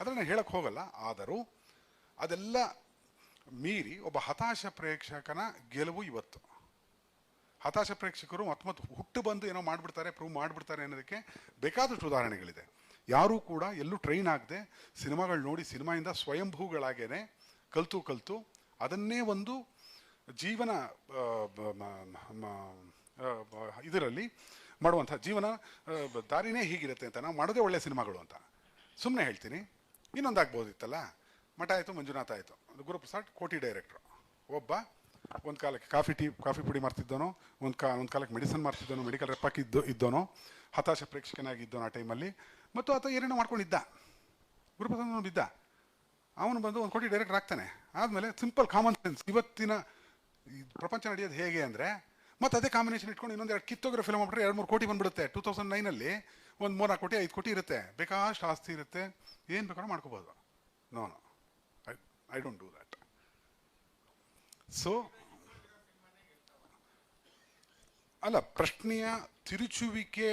ಅದನ್ನು ಹೇಳಕ್ಕೆ ಹೋಗಲ್ಲ, ಆದರೂ ಅದೆಲ್ಲ ಮೀರಿ ಒಬ್ಬ ಹತಾಶ ಪ್ರೇಕ್ಷಕನ ಗೆಲುವು ಇವತ್ತು. ಹತಾಶ ಪ್ರೇಕ್ಷಕರು ಮತ್ತೆ ಹುಟ್ಟು ಬಂದು ಏನೋ ಮಾಡಿಬಿಡ್ತಾರೆ ಪ್ರೂವ್ ಮಾಡಿಬಿಡ್ತಾರೆ ಅನ್ನೋದಕ್ಕೆ ಬೇಕಾದಷ್ಟು ಉದಾಹರಣೆಗಳಿದೆ. ಯಾರೂ ಕೂಡ ಎಲ್ಲೂ ಟ್ರೈನ್ ಆಗದೆ ಸಿನಿಮಾಗಳು ನೋಡಿ ಸಿನಿಮಾಯಿಂದ ಸ್ವಯಂಭೂಗಳಾಗೇನೆ ಕಲ್ತು ಕಲ್ತು ಅದನ್ನೇ ಒಂದು ಜೀವನ ಇದರಲ್ಲಿ ಮಾಡುವಂಥ ಜೀವನ ದಾರಿನೇ ಹೀಗಿರುತ್ತೆ ಅಂತ. ನಾವು ಮಾಡೋದೇ ಒಳ್ಳೆಯ ಸಿನಿಮಾಗಳು ಅಂತ. ಸುಮ್ಮನೆ ಹೇಳ್ತೀನಿ. ಇನ್ನೊಂದಾಗ್ಬೋದಿತ್ತಲ್ಲ ಮಠ ಆಯಿತು, ಮಂಜುನಾಥ ಆಯಿತು. ಗುರುಪ್ರಸಾದ್ ಕೋಟಿ ಡೈರೆಕ್ಟ್ರು. ಒಬ್ಬ ಒಂದು ಕಾಲಕ್ಕೆ ಕಾಫಿ ಟೀ, ಕಾಫಿ ಪುಡಿ ಮಾಡ್ತಿದ್ದೋನೋ ಒಂದು ಕಾ, ಒಂದು ಕಾಲಕ್ಕೆ ಮೆಡಿಸನ್ ಮಾಡ್ತಿದ್ದೋನೋ ಮೆಡಿಕಲ್ ರೆಪ್ಪಾಕಿ ಇದ್ದು ಇದ್ದೋ ಹತಾಶ ಪ್ರೇಕ್ಷಕನಾಗಿದ್ದೋನು ಆ ಟೈಮಲ್ಲಿ. ಮತ್ತು ಆತ ಏನೇನೋ ಮಾಡ್ಕೊಂಡಿದ್ದ. ಗುರುಪ್ರಸಾದ್ ಬಿದ್ದ. ಅವನು ಬಂದು ಒಂದು ಕೋಟಿ ಡೈರೆಕ್ಟರ್ ಆಗ್ತಾನೆ. ಆದಮೇಲೆ ಸಿಂಪಲ್ ಕಾಮನ್ ಸೆನ್ಸ್. ಇವತ್ತಿನ ಪ್ರಪಂಚ ನಡೆಯೋದು ಹೇಗೆ ಅಂದರೆ ಮತ್ತೆ ಅದೇ ಕಾಂಬಿನೇಷನ್ ಇಟ್ಕೊಂಡು ಇನ್ನೊಂದು ಎರಡು ಕಿತ್ತೋಗಿರೋ ಫಿಲ್ಮ್ ಮಾಡ್ರೆ ಎರಡು ಮೂರು ಕೋಟಿ ಬಂದ್ಬಿಡುತ್ತೆ. ಟೂ ತೌಸಂಡ್ ನೈನಲ್ಲಿ ಒಂದು ಮೂರು ಕೋಟಿ, ಐದು ಕೋಟಿ ಇರುತ್ತೆ. ಬೇಕಾಷ್ಟು ಆಸ್ತಿ ಇರುತ್ತೆ. ಏನು ಬೇಕಾದ್ರೂ ಮಾಡ್ಕೋಬೋದು. No no I I don't do that so ಅಲ್ಲ, ಪ್ರಶ್ನೆಯ ತಿರುಚುವಿಕೆ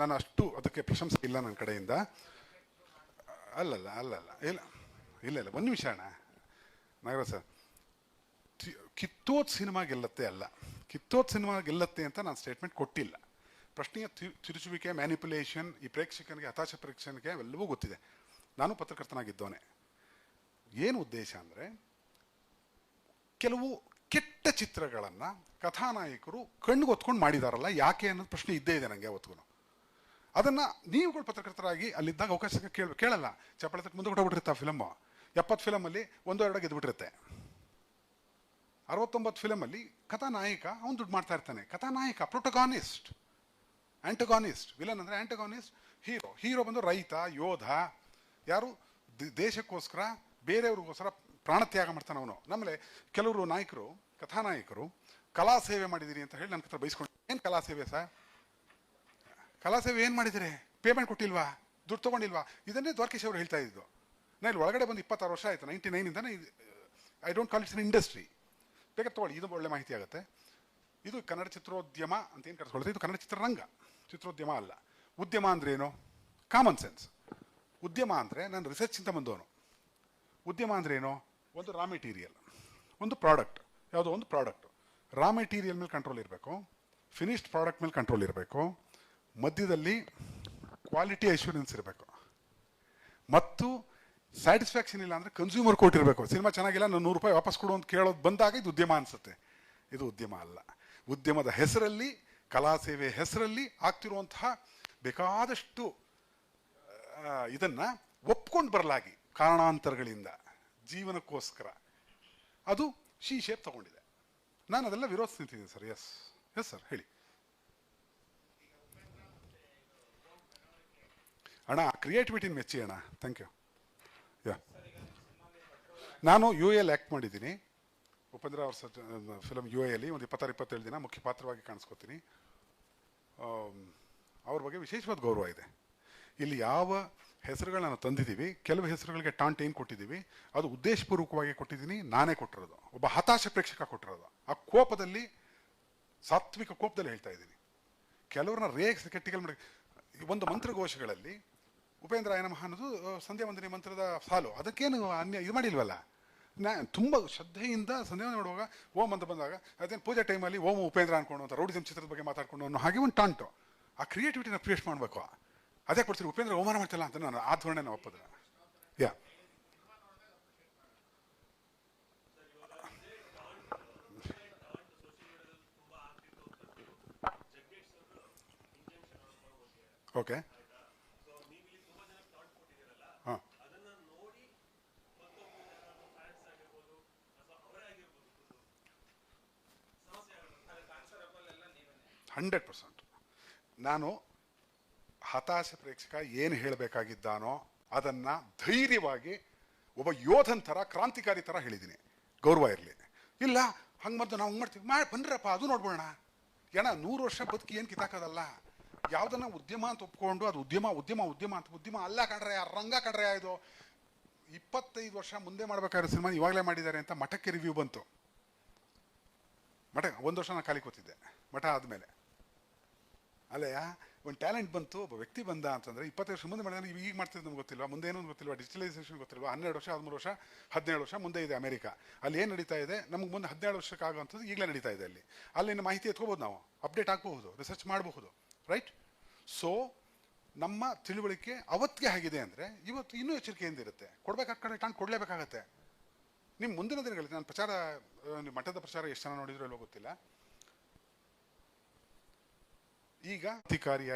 ನಾನು ಅಷ್ಟು ಅದಕ್ಕೆ ಪ್ರಶಂಸೆ ಇಲ್ಲ ನನ್ನ ಕಡೆಯಿಂದ. ಅಲ್ಲಲ್ಲ ಅಲ್ಲಲ್ಲ. ಇಲ್ಲ ಇಲ್ಲ ಇಲ್ಲ. ಒಂದು ನಿಮಿಷ ಅಣ್ಣ. ನಾಗರಾಜ್ ಸರ್ ಕಿತ್ತೋದ್ ಸಿನಿಮಾ ಗೆಲ್ಲತ್ತೆ ಅಲ್ಲ. ಕಿತ್ತೋದ್ ಸಿನಿಮಾ ಗೆಲ್ಲತ್ತೆ ಅಂತ ನಾನು ಸ್ಟೇಟ್ಮೆಂಟ್ ಕೊಟ್ಟಿಲ್ಲ. ಪ್ರಶ್ನೆಯ ತಿರುಚುವಿಕೆ ಮ್ಯಾನಿಪುಲೇಷನ್ ಈ ಪ್ರೇಕ್ಷಕನಿಗೆ, ಹತಾಶ ಪ್ರೇಕ್ಷಕನಿಗೆ ಅವೆಲ್ಲವೂ ಗೊತ್ತಿದೆ. ನಾನು ಪತ್ರಕರ್ತನಾಗಿದ್ದೋನೆ ಏನು ಉದ್ದೇಶ ಅಂದರೆ, ಕೆಲವು ಕೆಟ್ಟ ಚಿತ್ರಗಳನ್ನು ಕಥಾನಾಯಕರು ಕಣ್ಣಿಗೊತ್ಕೊಂಡು ಮಾಡಿದಾರಲ್ಲ, ಯಾಕೆ ಅನ್ನೋದು ಪ್ರಶ್ನೆ ಇದ್ದೇ ಇದೆ ನನಗೆ ಅವತ್ತಿಗೂ ಅದನ್ನು ನೀವುಗಳು ಪತ್ರಕರ್ತರಾಗಿ ಅಲ್ಲಿದ್ದಾಗ ಅವಕಾಶ ಕೇಳ, ಕೇಳಲ್ಲ. ಚಪ್ಪಳ ಮುಂದೆ ಹೊಟ್ಟೋಗ್ಬಿಟ್ಟಿರುತ್ತೆ ಆ ಫಿಲಮ್ಮು ಎಪ್ಪತ್ತು ಫಿಲಮಲ್ಲಿ ಒಂದು ಎರಡೋ ಗೆದ್ದುಬಿಟ್ಟಿರುತ್ತೆ ಅರವತ್ತೊಂಬತ್ತು ಫಿಲಮಲ್ಲಿ ಕಥಾನಾಯಕ, ಅವನು ದುಡ್ಡು ಮಾಡ್ತಾ ಇರ್ತಾನೆ. ಕಥಾನಾಯಕ ಪ್ರೊಟಗಾನಿಸ್ಟ್ ಆಂಟಗಾನಿಸ್ಟ್ ವಿಲನ್ ಅಂದರೆ ಆಂಟಗಾನಿಸ್ಟ್ ಹೀರೋ ಹೀರೋ ಬಂದು ರೈತ, ಯೋಧ, ಯಾರು? ದೇಶಕ್ಕೋಸ್ಕರ, ಬೇರೆಯವ್ರಿಗೋಸ್ಕರ ಪ್ರಾಣತ್ಯಾಗ ಮಾಡ್ತಾನೆ ಅವನು. ನಮ್ಮಲ್ಲಿ ಕೆಲವರು ನಾಯಕರು, ಕಥಾನಾಯಕರು, ಕಲಾ ಸೇವೆ ಮಾಡಿದ್ದೀರಿ ಅಂತ ಹೇಳಿ ನನ್ನ ಹತ್ರ ಬೈಸ್ಕೊಂಡು ಏನು ಕಲಾ ಸೇವೆ ಸರ್? ಕಲಾ ಸೇವೆ ಏನು ಮಾಡಿದಿರಿ? ಪೇಮೆಂಟ್ ಕೊಟ್ಟಿಲ್ವಾ? ದುಡ್ಡು ತೊಗೊಂಡಿಲ್ವಾ? ಇದನ್ನೇ ದ್ವಾರಕೇಶ್ ಅವರು ಹೇಳ್ತಾ ಇದ್ದು. ನಾನು ಇಲ್ಲಿ ಒಳಗಡೆ ಬಂದು ಇಪ್ಪತ್ತಾರು ವರ್ಷ ಆಯಿತು. Ninety ನೈನಿಂದ I don't call it's an industry ಬೇಕಾದ್ರೆ ತೊಗೊಳ್ಳಿ, ಇದು ಒಳ್ಳೆ ಮಾಹಿತಿ ಆಗುತ್ತೆ. ಇದು ಕನ್ನಡ ಚಿತ್ರೋದ್ಯಮ ಅಂತ ಏನು ಕರೆಸ್ಕೊಳ್ತೀವಿ ಇದು ಕನ್ನಡ ಚಿತ್ರರಂಗ. ಚಿತ್ರೋದ್ಯಮ ಅಲ್ಲ. ಉದ್ಯಮ ಅಂದ್ರೆ ಏನು? ಕಾಮನ್ ಸೆನ್ಸ್ ಉದ್ಯಮ ಅಂದರೆ ನಾನು ರಿಸರ್ಚ್ ಅಂತ ಬಂದವನು. ಉದ್ಯಮ ಅಂದ್ರೆ ಏನು? ಒಂದು ರಾ ಮೆಟೀರಿಯಲ್ ಒಂದು ಪ್ರಾಡಕ್ಟ್ ಯಾವುದೋ ಒಂದು ಪ್ರಾಡಕ್ಟ್ ರಾ ಮೆಟೀರಿಯಲ್ ಮೇಲೆ ಕಂಟ್ರೋಲ್ ಇರಬೇಕು. ಫಿನಿಶ್ಡ್ ಪ್ರಾಡಕ್ಟ್ ಮೇಲೆ ಕಂಟ್ರೋಲ್ ಇರಬೇಕು. ಮಧ್ಯದಲ್ಲಿ ಕ್ವಾಲಿಟಿ ಅಶ್ಯೂರೆನ್ಸ್ ಇರಬೇಕು. ಮತ್ತು ಸ್ಯಾಟಿಸ್ಫ್ಯಾಕ್ಷನ್ ಇಲ್ಲ ಅಂದರೆ ಕನ್ಸ್ಯೂಮರ್ ಕೋರ್ಟ್ ಇರಬೇಕು. ಸಿನಿಮಾ ಚೆನ್ನಾಗಿಲ್ಲ, ನಾನು ನೂರು ರೂಪಾಯಿ ವಾಪಸ್ ಕೊಡು ಅಂತ ಕೇಳೋದು ಬಂದಾಗ ಇದು ಉದ್ಯಮ ಅನಿಸುತ್ತೆ. ಇದು ಉದ್ಯಮ ಅಲ್ಲ. ಉದ್ಯಮದ ಹೆಸರಲ್ಲಿ, ಕಲಾ ಸೇವೆ ಹೆಸರಲ್ಲಿ ಆಗ್ತಿರುವಂತಹ ಬೇಕಾದಷ್ಟು ಇದನ್ನು ಒಪ್ಕೊಂಡು ಬರಲಾಗಿ ಕಾರಣಾಂತರಗಳಿಂದ, ಜೀವನಕ್ಕೋಸ್ಕರ. ಅದು ಶಿ ಶೇಪ್ ತಗೊಂಡಿದೆ. ನಾನು ಅದೆಲ್ಲ ವಿರೋಧಿಸ್ತಿದ್ದೀನಿ ಸರ್. ಎಸ್ ಎಸ್ ಸರ್ ಹೇಳಿ. ಅಣ್ಣ ಕ್ರಿಯೇಟಿವಿಟಿನ ಮೆಚ್ಚಿ ಅಣ್ಣ. ಥ್ಯಾಂಕ್ ಯಾ ನಾನು ಯು ಎಲ್ ಆ್ಯಕ್ಟ್ ಮಾಡಿದ್ದೀನಿ. ಉಪೇಂದ್ರ ಅವ್ರ ಫಿಲಮ್ ಯು ಎಲ್ಲಿ ಒಂದು ಇಪ್ಪತ್ತಾರು, ಇಪ್ಪತ್ತೇಳು ದಿನ ಮುಖ್ಯ ಪಾತ್ರವಾಗಿ ಕಾಣಿಸ್ಕೋತೀನಿ. ಅವ್ರ ಬಗ್ಗೆ ವಿಶೇಷವಾದ ಗೌರವ ಇದೆ. ಇಲ್ಲಿ ಯಾವ ಹೆಸರುಗಳನ್ನ ತಂದಿದ್ದೀವಿ, ಕೆಲವು ಹೆಸರುಗಳಿಗೆ ಟಾಂಟ್ ಏನು ಕೊಟ್ಟಿದ್ದೀವಿ, ಅದು ಉದ್ದೇಶಪೂರ್ವಕವಾಗಿ ಕೊಟ್ಟಿದ್ದೀನಿ, ನಾನೇ ಕೊಟ್ಟಿರೋದು. ಒಬ್ಬ ಹತಾಶ ಪ್ರೇಕ್ಷಕ ಕೊಟ್ಟಿರೋದು. ಆ ಕೋಪದಲ್ಲಿ, ಸಾತ್ವಿಕ ಕೋಪದಲ್ಲಿ ಹೇಳ್ತಾ ಇದ್ದೀನಿ. ಕೆಲವ್ರನ್ನ ರೇಗಿಸಿ ಕೆಟ್ಟಿಗೆ ಮಾಡಿ ಒಂದು ಮಂತ್ರಘೋಷಗಳಲ್ಲಿ ಉಪೇಂದ್ರ ನಮಃ ಅನ್ನೋದು ಸಂಧ್ಯಾ ವಂದನೆ ಮಂತ್ರದ ಸಾಲು. ಅದಕ್ಕೇನು ಅನ್ಯ, ಇದು ಮಾಡಿಲ್ವಲ್ಲ? ನಾ, ತುಂಬ ಶ್ರದ್ಧೆಯಿಂದ ಸಂಧ್ಯಾ ನೋಡುವಾಗ ಓಂ ಅಂತ ಬಂದಾಗ, ಅದೇನು ಪೂಜೆ ಟೈಮಲ್ಲಿ ಓಂ ಉಪೇಂದ್ರ ಅನ್ಕೊಂಡು ಅಂತ ರೌಡಿಸಮ್ ಚಿತ್ರದ ಬಗ್ಗೆ ಮಾತಾಡ್ಕೊಂಡು ಅನ್ನೋ ಹಾಗೆ ಒಂದು ಟಾಂಟು. ಆ ಕ್ರಿಯೇಟಿವಿಟಿನ ಪ್ರೇಸ್ ಮಾಡಬೇಕು. ಅದೇ ಕೊಡ್ತೀರಿ, ಉಪೇಂದ್ರ ಅವಮಾನ ಮಾಡ್ತಿಲ್ಲ ಅಂತ ನಾನು ಆ ಧೋರಣೆ ಒಪ್ಪದ ಯಾ. ಓಕೆ. Hundred percent. ನಾನು ಹತಾಶ ಪ್ರೇಕ್ಷಕ ಏನು ಹೇಳಬೇಕಾಗಿದ್ದಾನೋ ಅದನ್ನು ಧೈರ್ಯವಾಗಿ ಒಬ್ಬ ಯೋಧನ್ ಥರ, ಕ್ರಾಂತಿಕಾರಿ ಥರ ಹೇಳಿದ್ದೀನಿ. ಗೌರವ ಇರಲಿ. ಇಲ್ಲ, ಹಂಗೆ ಮತ್ತು ನಾವು ಹಂಗೆ ಮಾಡ್ತೀವಿ. ಮಾಡಿ, ಬಂದ್ರಪ್ಪ, ಅದು ನೋಡ್ಬೋಣ. ಏನ, ನೂರು ವರ್ಷ ಬದುಕಿ ಏನು ಕಿತ್ತಾಕೋದಲ್ಲ ಯಾವುದನ್ನ ಉದ್ಯಮ ಅಂತ ಒಪ್ಕೊಂಡು ಅದು ಉದ್ಯಮ ಉದ್ಯಮ ಉದ್ಯಮ ಅಂತ, ಉದ್ಯಮ ಅಲ್ಲ ಕಣ್ರೆ ರಂಗ ಕಣ್ರೆ ಇದು. ಇಪ್ಪತ್ತೈದು ವರ್ಷ ಮುಂದೆ ಮಾಡ್ಬೇಕಾದ್ರೆ ಸಿನಿಮಾ ಇವಾಗಲೇ ಮಾಡಿದ್ದಾರೆ ಅಂತ ಮಠಕ್ಕೆ ರಿವ್ಯೂ ಬಂತು. ಮಠ, ಒಂದು ವರ್ಷ ನಾನು ಖಾಲಿ ಕೂತಿದ್ದೆ. ಮಠ ಆದಮೇಲೆ. ಅಲ್ಲಯ್ಯ, ಒಂದು ಟ್ಯಾಲೆಂಟ್ ಬಂತು, ಒಬ್ಬ ವ್ಯಕ್ತಿ ಬಂದ ಅಂತಂದ್ರೆ ಇಪ್ಪತ್ತು ವರ್ಷ ಮುಂದೆ ಮಾಡಿದ್ರೆ ಈಗ ಮಾಡ್ತಿದ್ದು ನಮ್ಗೆ ಗೊತ್ತಿಲ್ವಾ? ಮುಂದೆ ಏನು ಗೊತ್ತಿಲ್ವಾ? ಡಿಜಿಟಲೈಸೇಷನ್ ಗೊತ್ತಿಲ್ವಾ? ಹನ್ನೆರಡು ವರ್ಷ, ಹದಿಮೂರು ವರ್ಷ, ಹದಿನೇಳು ವರ್ಷ ಮುಂದೆ ಇದೆ ಅಮೆರಿಕ. ಅಲ್ಲಿ ಏನು ನಡೀತಾ ಇದೆ? ನಮ್ಗೆ ಮುಂದೆ ಹದಿನೇಳು ವರ್ಷಕ್ಕೆ ಈಗಲೇ ನಡೀತಾ ಇದೆ ಅಲ್ಲಿ. ಅಲ್ಲಿನ ಮಾಹಿತಿ ಎತ್ಕೋಬೋದು ನಾವು. ಅಪ್ಡೇಟ್ ಆಗಬಹುದು ರಿಸರ್ಚ್ ಮಾಡಬಹುದು ರೈಟ್ ಸೊ ನಮ್ಮ ತಿಳುವಳಿಕೆ ಅವತ್ತಿಗೆ ಆಗಿದೆ ಅಂದರೆ ಇವತ್ತು ಇನ್ನೂ ಎಚ್ಚರಿಕೆಯಿಂದ ಇರುತ್ತೆ. ಕೊಡಬೇಕಾದ ಕಡೆ ಟೈಮ್ ಕೊಡಲೇಬೇಕಾಗತ್ತೆ. ನಿಮ್ಮ ಮುಂದಿನ ದಿನಗಳಲ್ಲಿ, ನಾನು ಪ್ರಚಾರ ಮಠದ ಪ್ರಚಾರ ಎಷ್ಟು ಜನ ನೋಡಿದ್ರು ಗೊತ್ತಿಲ್ಲ. ಈಗ ಅಧಿಕಾರಿಯಾಗಿ